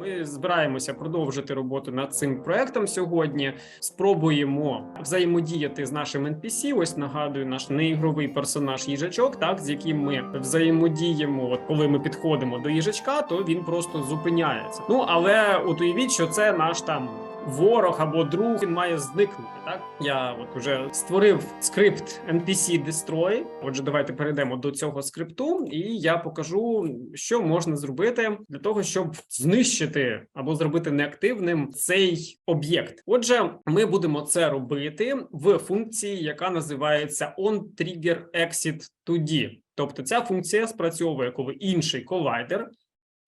Ми збираємося продовжити роботу над цим проектом сьогодні. Спробуємо взаємодіяти з нашим NPC. Ось нагадую, наш неігровий персонаж їжачок, так з яким ми взаємодіємо. От коли ми підходимо до їжачка, то він просто зупиняється. Ну але от уявіть, що це наш там. Ворог або друг він має зникнути. Так я от уже створив скрипт NPC Destroy. Отже, давайте перейдемо до цього скрипту, і я покажу, що можна зробити для того, щоб знищити або зробити неактивним цей об'єкт. Отже, ми будемо це робити в функції, яка називається onTriggerExit2D. Тобто ця функція спрацьовує, коли інший колайдер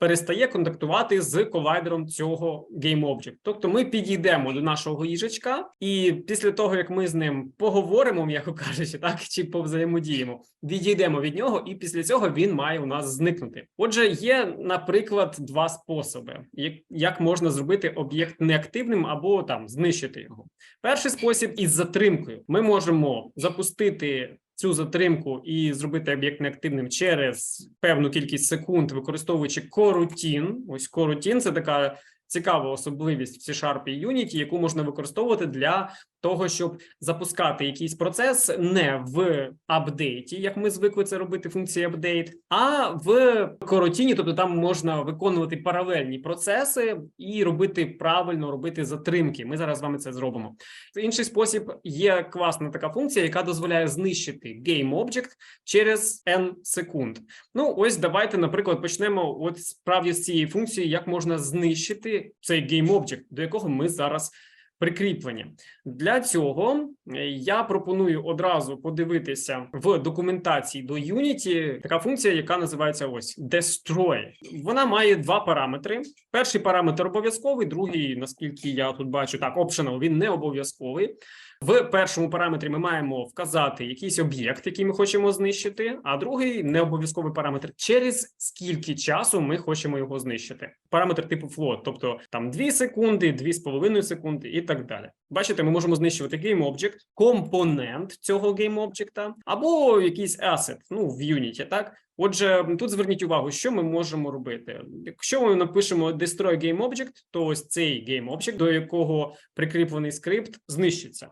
перестає контактувати з колайдером цього GameObject. Тобто ми підійдемо до нашого їжачка, і після того як ми з ним поговоримо, м'яко кажучи, так чи повзаємодіємо, відійдемо від нього, і після цього він має у нас зникнути. Отже, є, наприклад, два способи, як можна зробити об'єкт неактивним або там знищити його. Перший спосіб із затримкою. Ми можемо запустити цю затримку і зробити об'єкт неактивним через певну кількість секунд, використовуючи корутін. Ось корутін це така цікава особливість в C-Sharp і Unity, яку можна використовувати для того, щоб запускати якийсь процес не в апдейті, як ми звикли це робити функції апдейт, а в коротіні, тобто там можна виконувати паралельні процеси і робити правильно робити затримки. Ми зараз з вами це зробимо. Інший спосіб є класна така функція, яка дозволяє знищити GameObject через n секунд. Ну, ось давайте, наприклад, почнемо от справді з цієї функції, як можна знищити цей GameObject, до якого ми зараз прикріплені. Для цього я пропоную одразу подивитися в документації до Unity така функція, яка називається ось destroy. Вона має два параметри. Перший параметр обов'язковий, другий, наскільки я тут бачу, так optional, він не обов'язковий. В першому параметрі ми маємо вказати якийсь об'єкт, який ми хочемо знищити, а другий не обов'язковий параметр, через скільки часу ми хочемо його знищити. Параметр типу float, тобто там 2 секунди, 2,5 секунди і так далі. Бачите, ми можемо знищувати GameObject, компонент цього GameObject, або якийсь asset, ну в Unity, так. Отже, тут зверніть увагу, що ми можемо робити. Якщо ми напишемо destroy GameObject, то ось цей GameObject, до якого прикріплений скрипт, знищиться.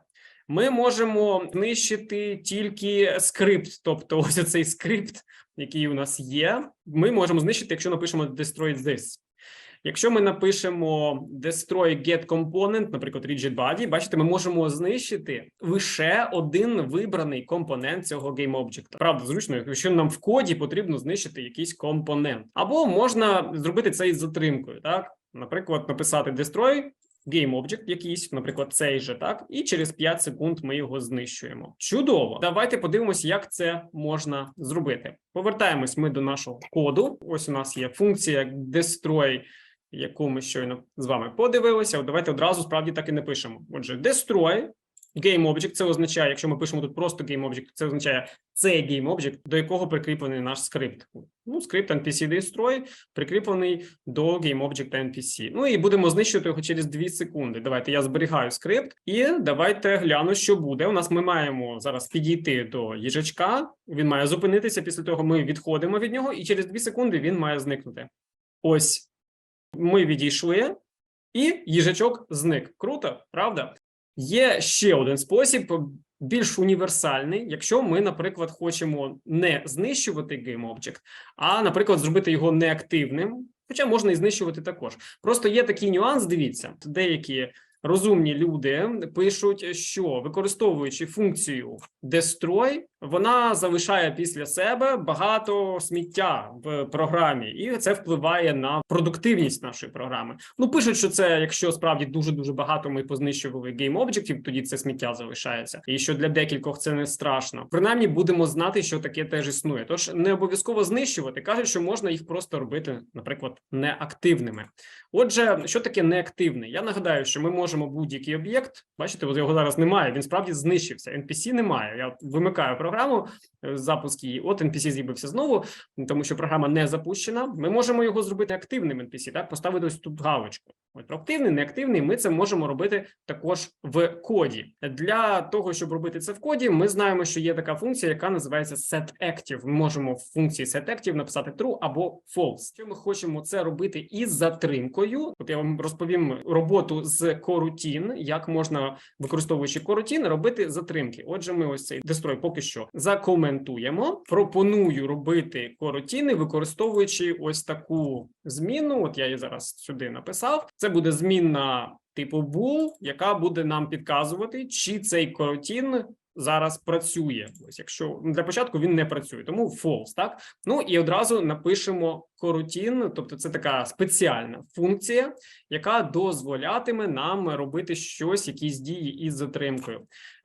Ми можемо знищити тільки скрипт, тобто ось цей скрипт, який у нас є. Ми можемо знищити, якщо напишемо destroy this. Якщо ми напишемо destroy get component, наприклад, rigid body, бачите, ми можемо знищити лише один вибраний компонент цього GameObject. Правда, зручно, якщо нам в коді потрібно знищити якийсь компонент, або можна зробити це із затримкою. Так, наприклад, написати destroy GameObject якийсь, наприклад, цей же так, і через 5 секунд ми його знищуємо. Чудово! Давайте подивимося, як це можна зробити. Повертаємось ми до нашого коду. Ось у нас є функція destroy, яку ми щойно з вами подивилися. Давайте одразу справді так і напишемо. Отже, destroy GameObject, це означає, якщо ми пишемо тут просто GameObject, це означає цей GameObject, до якого прикріплений наш скрипт. Ну, скрипт NPC Destroy прикріплений до GameObject NPC. Ну і будемо знищувати його через 2 секунди. Давайте я зберігаю скрипт, і давайте гляну, що буде. У нас ми маємо зараз підійти до їжачка. Він має зупинитися. Після того ми відходимо від нього, і через 2 секунди він має зникнути. Ось ми відійшли, і їжачок зник. Круто, правда? Є ще один спосіб, більш універсальний, якщо ми, наприклад, хочемо не знищувати GameObject, а, наприклад, зробити його неактивним, хоча можна і знищувати також. Просто є такий нюанс. Дивіться, деякі розумні люди пишуть, що використовуючи функцію destroy, вона залишає після себе багато сміття в програмі, і це впливає на продуктивність нашої програми. Ну пишуть, що це якщо справді дуже дуже багато ми познищували гейм-об'єктів, тоді це сміття залишається, і що для декількох це не страшно. Принаймні будемо знати, що таке теж існує. Тож не обов'язково знищувати. кажуть, що можна їх просто робити, наприклад, неактивними. Отже, що таке неактивний? Я нагадаю, що ми можемо будь-який об'єкт. Бачите, от його зараз немає. Він справді знищився. NPC немає. Я вимикаю програму е, запуск її. От NPC з'явився знову, тому що програма не запущена. Ми можемо його зробити активним NPC, так поставити ось тут галочку. От активний, неактивний. Ми це можемо робити також в коді. Для того, щоб робити це в коді, ми знаємо, що є така функція, яка називається setActive. Ми можемо в функції setActive написати true або false. Якщо ми хочемо це робити із затримкою, от я вам розповім роботу з coroutine, як можна використовуючи coroutine, робити затримки. Отже, ми ось цей дестрой поки що закоментуємо. Пропоную робити коротіни, використовуючи ось таку зміну. От я її зараз сюди написав. Це буде змінна типу bool, яка буде нам підказувати, чи цей коротін зараз працює. Ось якщо ну, для початку він не працює, тому false, так ну і одразу напишемо коротін, тобто це така спеціальна функція, яка дозволятиме нам робити щось, якісь дії із затримкою.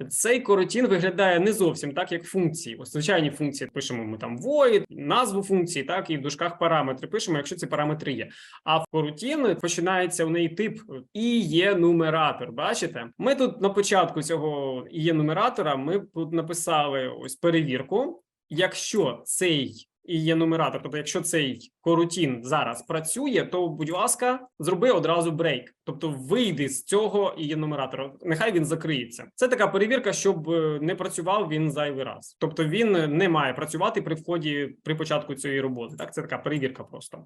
Цей коротін виглядає не зовсім так, як функції. Ось звичайні функції пишемо ми там void, назву функції, так і в дужках параметри пишемо, якщо ці параметри є. А в коротін починається у неї тип і є нумератор. Бачите, ми тут на початку цього є нумератора. Ми тут написали ось перевірку. Якщо цей і є нумератор, тобто, якщо цей корутін зараз працює, то будь ласка, зроби одразу брейк, тобто вийди з цього і нумератора. Нехай він закриється. Це така перевірка, щоб е, не працював він зайвий раз. Тобто він не має працювати при вході при початку цієї роботи. Так, це така перевірка просто.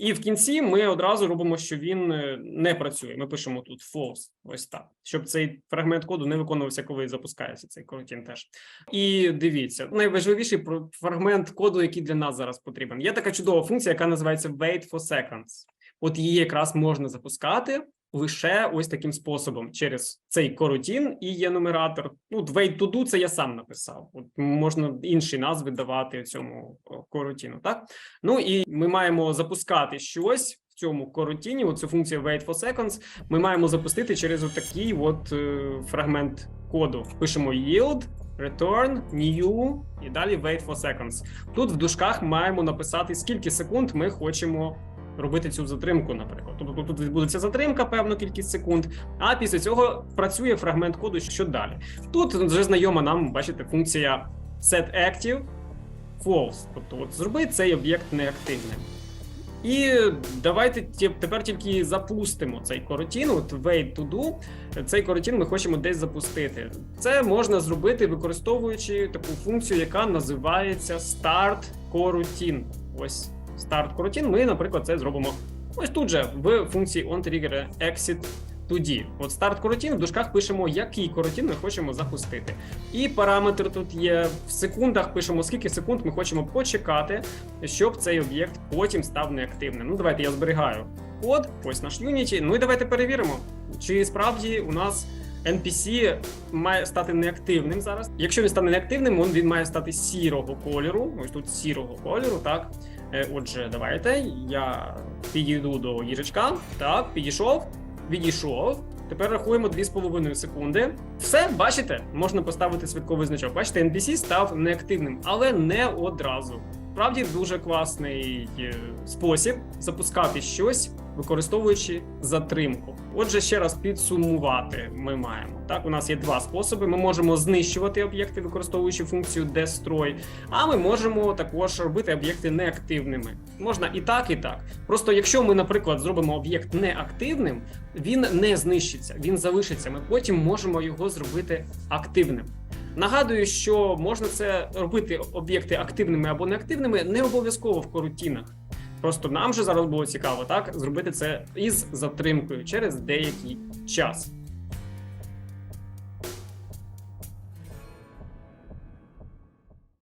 І в кінці ми одразу робимо, що він е, не працює. Ми пишемо тут false, ось так, щоб цей фрагмент коду не виконувався, коли запускається цей коротін. Теж і дивіться, найважливіший фрагмент коду, який для нас зараз потрібен. Є така чудова функція, яка називається wait for seconds. От її якраз можна запускати лише ось таким способом через цей коротін і є нумератор. Ну, wait to do – це я сам написав. От можна інші назви давати цьому о, коротіну. Так ну і ми маємо запускати щось цьому коротіні. Оцю функцію wait for seconds. Ми маємо запустити через отакий от е, фрагмент коду. Пишемо yield. Return, new і далі wait for seconds. Тут в дужках маємо написати, скільки секунд ми хочемо робити цю затримку, наприклад. Тобто тут відбудеться затримка певну кількість секунд, а після цього працює фрагмент коду, що далі. Тут вже знайома нам, бачите, функція setActive false. Тобто, от зроби цей об'єкт неактивним. І давайте тепер тільки запустимо цей коротін. От way to do. Цей коротін ми хочемо десь запустити. Це можна зробити, використовуючи таку функцію, яка називається start coroutine. Ось start coroutine. Ми, наприклад, це зробимо ось тут же в функції onTrigger exit toD. От start coroutine в дужках пишемо, який коротін ми хочемо запустити. І параметр тут є в секундах. Пишемо, скільки секунд ми хочемо почекати, щоб цей об'єкт потім став неактивним. Ну, давайте я зберігаю код, ось наш Unity. Ну і давайте перевіримо, чи справді у нас NPC має стати неактивним зараз. Якщо він стане неактивним, він, він має стати сірого кольору. Ось тут сірого кольору, так. Е, Отже, давайте я підійду до їжачка. Так, підійшов, відійшов. Тепер рахуємо 2,5 секунди. Все, бачите, можна поставити святковий значок. Бачите, NPC став неактивним, але не одразу. Справді дуже класний е, спосіб запускати щось, використовуючи затримку. Отже, ще раз підсумувати ми маємо. Так, у нас є два способи. Ми можемо знищувати об'єкти, використовуючи функцію destroy, а ми можемо також робити об'єкти неактивними. Можна і так, і так. Просто якщо ми, наприклад, зробимо об'єкт неактивним, він не знищиться, він залишиться. Ми потім можемо його зробити активним. Нагадую, що можна це робити об'єкти активними або неактивними, не обов'язково в корутінах. Просто нам же зараз було цікаво так зробити це із затримкою через деякий час.